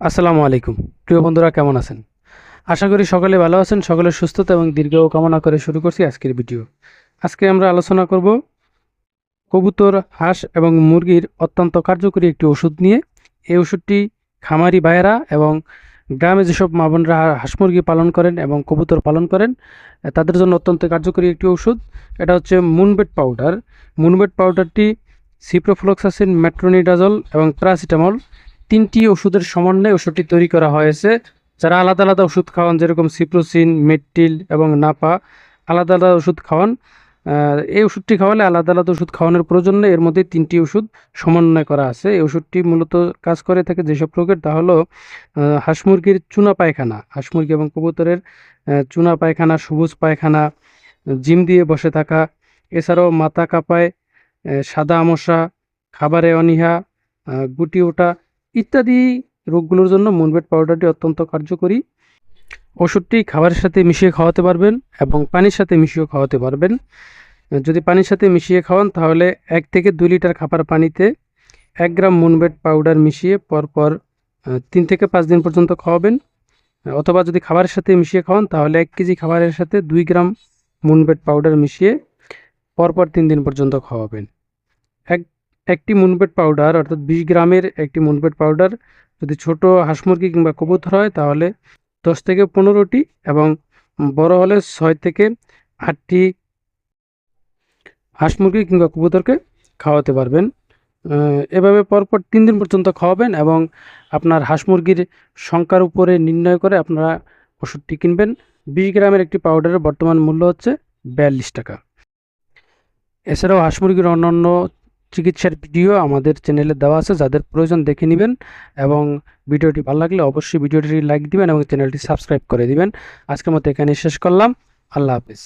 আসসালামু আলাইকুম। প্রিয় বন্ধুরা, কেমন আছেন? আশা করি সকলে ভালো আছেন, সকলে সুস্থতা এবং দীর্ঘ কামনা করে শুরু করছি আজকের ভিডিও। আজকে আমরা আলোচনা করব কবুতর, হাঁস এবং মুরগির অত্যন্ত কার্যকরী একটি ওষুধ নিয়ে। এই ওষুধটি খামারি ভাইয়েরা এবং গ্রামে যেসব মা বোনরা হাঁস মুরগি পালন করেন এবং কবুতর পালন করেন, তাদের জন্য অত্যন্ত কার্যকরী একটি ওষুধ। এটা হচ্ছে মুনবেট পাউডার। মুনবেট পাউডারটি সিপ্রোফ্লক্সাসিন মেট্রোনিডাজল এবং প্যারাসিটামল। তিনটি ওষুধের সমন্বয়ে ওষুধটি তৈরি করা হয়েছে। যারা আলাদা আলাদা ওষুধ খাওয়ান, যেরকম সিপ্রোসিন মেট্টিল এবং নাপা, আলাদা আলাদা ওষুধ খাওয়ান এই ওষুধটি খাওয়ালে আলাদা আলাদা ওষুধ খাওয়ানোর প্রয়োজন এর মধ্যে তিনটি ওষুধ সমন্বয় করা আছে। এই ওষুধটি মূলত কাজ করে থাকে যেসব রোগের, তা হলো হাঁস মুরগির চুনা পায়খানা, হাঁস মুরগি এবং কবুতরের চুনা পায়খানা, সবুজ পায়খানা, জিম দিয়ে বসে থাকা, এছাড়াও মাথা কাঁপায় সাদা আমসা, খাবারে অনীহা গুটি ওঠা ইত্যাদি রোগগুলোর জন্য মুনবেট পাউডারটি অত্যন্ত কার্যকরী। ওষুধটি খাবারের সাথে মিশিয়ে খাওয়াতে পারবেন এবং পানির সাথে মিশিয়েও খাওয়াতে পারবেন। যদি পানির সাথে মিশিয়ে খাওয়ান, তাহলে এক থেকে দুই লিটার খাবার পানিতে এক গ্রাম মুনবেট পাউডার মিশিয়ে পরপর তিন থেকে পাঁচ দিন পর্যন্ত খাওয়াবেন। অথবা যদি খাবারের সাথে মিশিয়ে খাওয়ান, তাহলে এক কেজি খাবারের সাথে দুই গ্রাম মুনবেট পাউডার মিশিয়ে পরপর তিন দিন পর্যন্ত খাওয়াবেন। এক একটি মুনবেট পাউডার, অর্থাৎ বিশ গ্রামের একটি মুনবেট পাউডার, যদি ছোট হাঁস মুরগি কিংবা কবুতর হয়, তাহলে দশ থেকে পনেরোটি এবং বড় হলে ছয় থেকে আটটি হাঁস মুরগি কিংবা কবুতরকে খাওয়াতে পারবেন। এভাবে পরপর তিন দিন পর্যন্ত খাওয়াবেন এবং আপনার হাঁস মুরগির সংখ্যার উপরে নির্ণয় করে আপনারা ওষুধটি কিনবেন। বিশ গ্রামের একটি পাউডারের বর্তমান মূল্য হচ্ছে বিয়াল্লিশ টাকা। এছাড়াও হাঁস মুরগির অন্যান্য চিকিৎসার ভিডিও আমাদের চ্যানেলে দেওয়া আছে, যাদের প্রয়োজন দেখে নেবেন এবং ভিডিওটি ভালো লাগলে অবশ্যই ভিডিওটি লাইক দিবেন এবং চ্যানেলটি সাবস্ক্রাইব করে দিবেন। আজকের মতো এখানে শেষ করলাম। আল্লাহ হাফিজ।